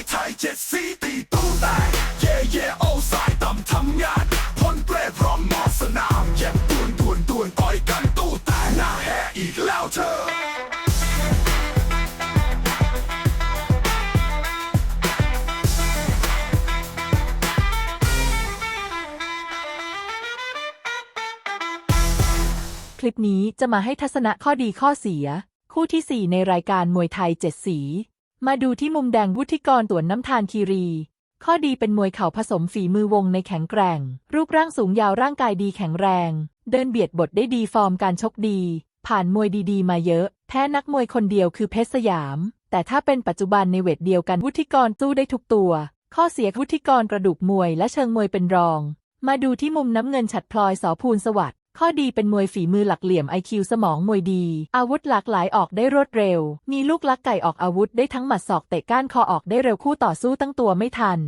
วยไทยเจ็ดสีตีตู้แตกเย่เย่โอ้สายต่ำทำงานพ่นเปรตพร้อมมอสนามแย่งดวนดวนดวนต่อยกันตู้แตกหน้าแห่อีกแล้วเธอคลิปนี้จะมาให้ทัศนะข้อดีข้อเสีย คู่ที่ 4 ในรายการมวยไทยเจ็ดสี มาดูที่มุมแดงวุฒิกรต่วนน้ำทานคีรี ข้อดีเป็นมวยเข่าผสมฝีมือวงในแข็งแกร่ง รูปร่างสูงยาวร่างกายดีแข็งแรง เดินเบียดบทได้ดีฟอร์มการชกดี ผ่านมวยดีๆ มาเยอะ แพ้นักมวยคนเดียวคือเพชรสยาม แต่ถ้าเป็นปัจจุบันในเวทเดียวกันวุฒิกรสู้ได้ทุกตัว ข้อเสียวุฒิกรกระดูกมวยและเชิงมวยเป็นรอง มาดูที่มุมน้ำเงินฉัดพลอยสอภูลสวัสด์ ข้อดีเป็นมวยฝีมือหลักเหลี่ยมไอคิวสมองมวยดี อาวุธหลากหลายออกได้รวดเร็ว มีลูกลักไก่ออกอาวุธได้ทั้งหมัดศอกเตะก้านคอออกได้เร็วคู่ต่อสู้ตั้งตัวไม่ทัน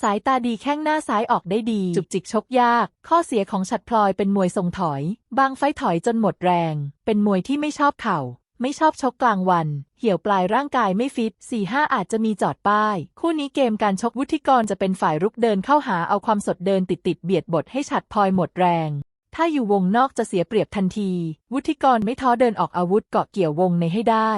สายตาดีแข้งหน้าซ้ายออกได้ดี จุกจิกชกยาก ข้อเสียของฉัดพลอยเป็นมวยทรงถอย บางไฟถอยจนหมดแรง เป็นมวยที่ไม่ชอบเข่า ไม่ชอบชกกลางวัน เหี่ยวปลายร่างกายไม่ฟิต4-5อาจจะมีจอดป้าย คู่นี้เกมการชกวุฒิกรจะเป็นฝ่ายรุกเดินเข้าหาเอาความสดเดินติดติดเบียดบทให้ฉัดพลอยหมดแรง ถ้าอยู่วงนอกจะเสียเปรียบทันที วุฒิกรไม่ท้อเดินออกอาวุธเกาะเกี่ยววงในให้ได้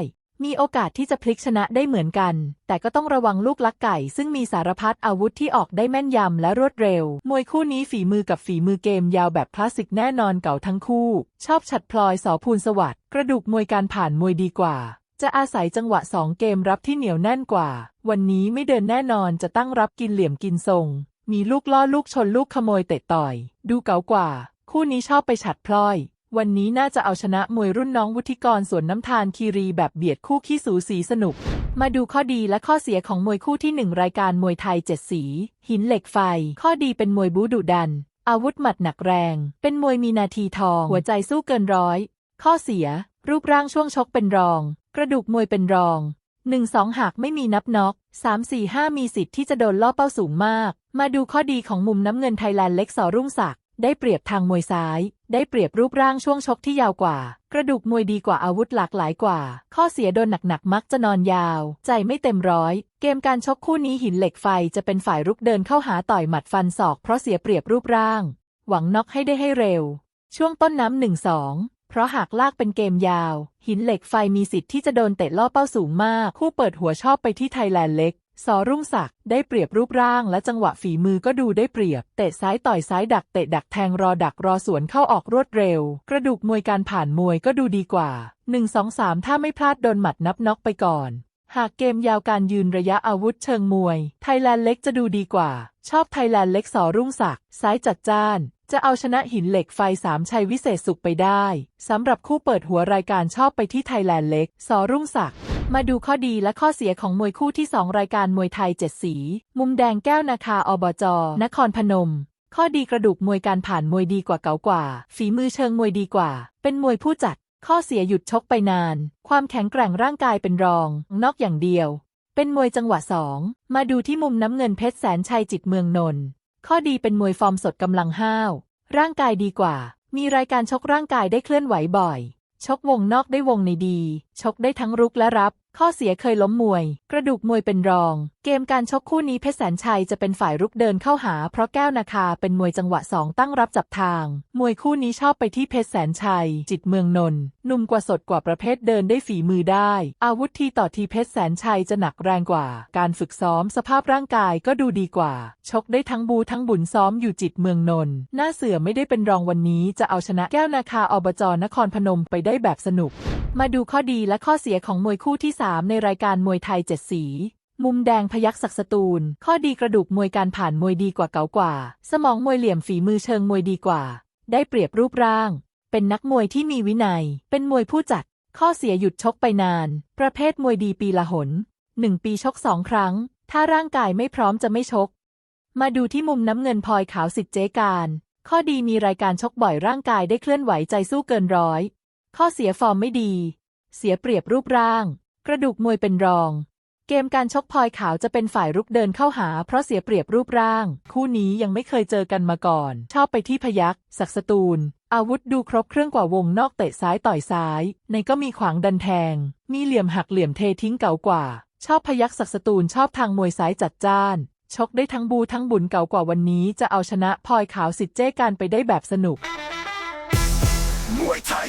มีโอกาสที่จะพลิกชนะได้เหมือนกัน แต่ก็ต้องระวังลูกลักไก่ ซึ่งมีสารพัดอาวุธที่ออกได้แม่นยำและรวดเร็ว มวยคู่นี้ฝีมือกับฝีมือเกมยาวแบบคลาสสิกแน่นอนเก่าทั้งคู่ ชอบฉัดพลอยสอภูลสวัสดิ์กระดูกมวยการผ่านมวยดีกว่าจะอาศัยจังหวะสองเกมรับที่เหนียวแน่นกว่า วันนี้ไม่เดินแน่นอนจะตั้งรับกินเหลี่ยมกินทรง มีลูกล่อลูกชนลูกขโมยเตะต่อย ดูเก๋ากว่า คู่นี้ชอบไปฉัดพลอย วันนี้น่าจะเอาชนะมวยรุ่นน้องวุฒิกรสวนน้ำทานคีรีแบบเบียดคู่ขี้สูสีสนุก มาดูข้อดีและข้อเสียของมวยคู่ที่หนึ่งรายการมวยไทยเจ็ดสี หินเหล็กไฟ ข้อดีเป็นมวยบูดุดัน อาวุธหมัดหนักแรง เป็นมวยมีนาทีทอง หัวใจสู้เกินร้อย ข้อเสีย รูปร่างช่วงชกเป็นรอง กระดูกมวยเป็นรองหนึ่งสองหากไม่มีนับน็อกสามสี่ห้ามีสิทธิ์ที่จะโดนล่อเป้าสูงมาก มาดูข้อดีของมุมน้ำเงินไทยแลนด์เล็กสอรุ่งศักดิ์ ได้เปรียบทางมวยซ้าย ได้เปรียบรูปร่างช่วงชกที่ยาวกว่า กระดูกมวยดีกว่าอาวุธหลากหลายกว่า ข้อเสียโดนหนักๆ มักจะนอนยาว ใจไม่เต็มร้อย เกมการชกคู่นี้หินเหล็กไฟจะเป็นฝ่ายรุกเดินเข้าหาต่อยหมัดฟันศอกเพราะเสียเปรียบรูปร่าง หวังน็อกให้ได้ให้เร็ว ช่วงต้นน้ำหนึ่งสองเพราะหากลากเป็นเกมยาว หินเหล็กไฟมีสิทธิ์ที่จะโดนเตะล่อเป้าสูงมาก คู่เปิดหัวชอบไปที่ไทยแลนด์เล็ก สอรุ่งศักดิ์ได้เปรียบรูปร่างและจังหวะฝีมือก็ดูได้เปรียบ เตะซ้ายต่อยซ้ายดักเตะดักแทงรอดักรอสวนเข้าออกรวดเร็ว กระดูกมวยการผ่านมวยก็ดูดีกว่า 1 2 3 ถ้าไม่พลาดโดนหมัดนับน็อกไปก่อน หากเกมยาวการยืนระยะอาวุธเชิงมวย ไทยแลนด์เล็กจะดูดีกว่า ชอบไทยแลนด์เล็กสอรุ่งศักดิ์ซ้ายจัดจ้านจะเอาชนะหินเหล็กไฟสามชัยวิเศษสุขไปได้ สำหรับคู่เปิดหัวรายการชอบไปที่ไทยแลนด์เล็ก สอรุ่งศักดิ์ มาดูข้อดีและข้อเสียของมวยคู่ที่ 2 รายการมวยไทยเจ็ดสี มุมแดงแก้วนาคาอบจ นครพนม ข้อดีกระดูกมวยการผ่านมวยดีกว่าเก๋ากว่า ฝีมือเชิงมวยดีกว่า เป็นมวยผู้จัด ข้อเสียหยุดชกไปนาน ความแข็งแกร่งร่างกายเป็นรอง นอกอย่างเดียว เป็นมวยจังหวะสองมาดูที่มุมน้ำเงินเพชรแสนชัยจิตเมืองนนท์ข้อดีเป็นมวยฟอร์มสดกำลังห้าว ร่างกายดีกว่า มีรายการชกร่างกายได้เคลื่อนไหวบ่อย ชกวงนอกได้วงในดี ชกได้ทั้งรุกและรับ ข้อเสียเคยล้มมวย กระดูกมวยเป็นรอง เกมการชกคู่นี้เพชรแสนชัยจะเป็นฝ่ายรุกเดินเข้าหา เพราะแก้วนาคาเป็นมวยจังหวะสองตั้งรับจับทาง มวยคู่นี้ชอบไปที่เพชรแสนชัย จิตเมืองนนท์หนุ่มกว่าสดกว่าประเภทเดินได้ฝีมือได้ อาวุธทีต่อทีเพชรแสนชัยจะหนักแรงกว่า การฝึกซ้อมสภาพร่างกายก็ดูดีกว่า ชกได้ทั้งบูทั้งบุญซ้อมอยู่จิตเมืองนนท์หน้าเสือไม่ได้เป็นรองวันนี้จะเอาชนะแก้วนาคาอบจนครพนมไปได้แบบสนุก มาดูข้อดีและข้อเสียของมวยคู่ที่ 3 ในรายการมวยไทยเจ็ดสี มุมแดงพยักศักสตูล ข้อดีกระดูกมวยการผ่านมวยดีกว่าเก๋ากว่า สมองมวยเหลี่ยมฝีมือเชิงมวยดีกว่า ได้เปรียบรูปร่าง เป็นนักมวยที่มีวินัย เป็นมวยผู้จัด ข้อเสียหยุดชกไปนาน ประเภทมวยดีปีละหนหนึ่งปีชกสองครั้ง ถ้าร่างกายไม่พร้อมจะไม่ชก มาดูที่มุมน้ำเงินพลอยขาวสิทธิ์เจการ ข้อดีมีรายการชกบ่อยร่างกายได้เคลื่อนไหวใจสู้เกินร้อย ข้อเสียฟอร์มไม่ดี เสียเปรียบรูปร่าง กระดูกมวยเป็นรอง เกมการชกพลอยขาวจะเป็นฝ่ายรุกเดินเข้าหา เพราะเสียเปรียบรูปร่าง คู่นี้ยังไม่เคยเจอกันมาก่อน ชอบไปที่พยักศักสตูล อาวุธดูครบเครื่องกว่าวงนอกเตะซ้ายต่อยซ้าย ในก็มีขวางดันแทง มีเหลี่ยมหักเหลี่ยมเททิ้งเก่ากว่า ชอบพยักศักสตูลชอบทางมวยซ้ายจัดจ้านชกได้ทั้งบูทั้งบุญเก่ากว่าวันนี้จะเอาชนะพลอยขาวสิทธิ์เจ้การไปได้แบบสนุก มวยไทย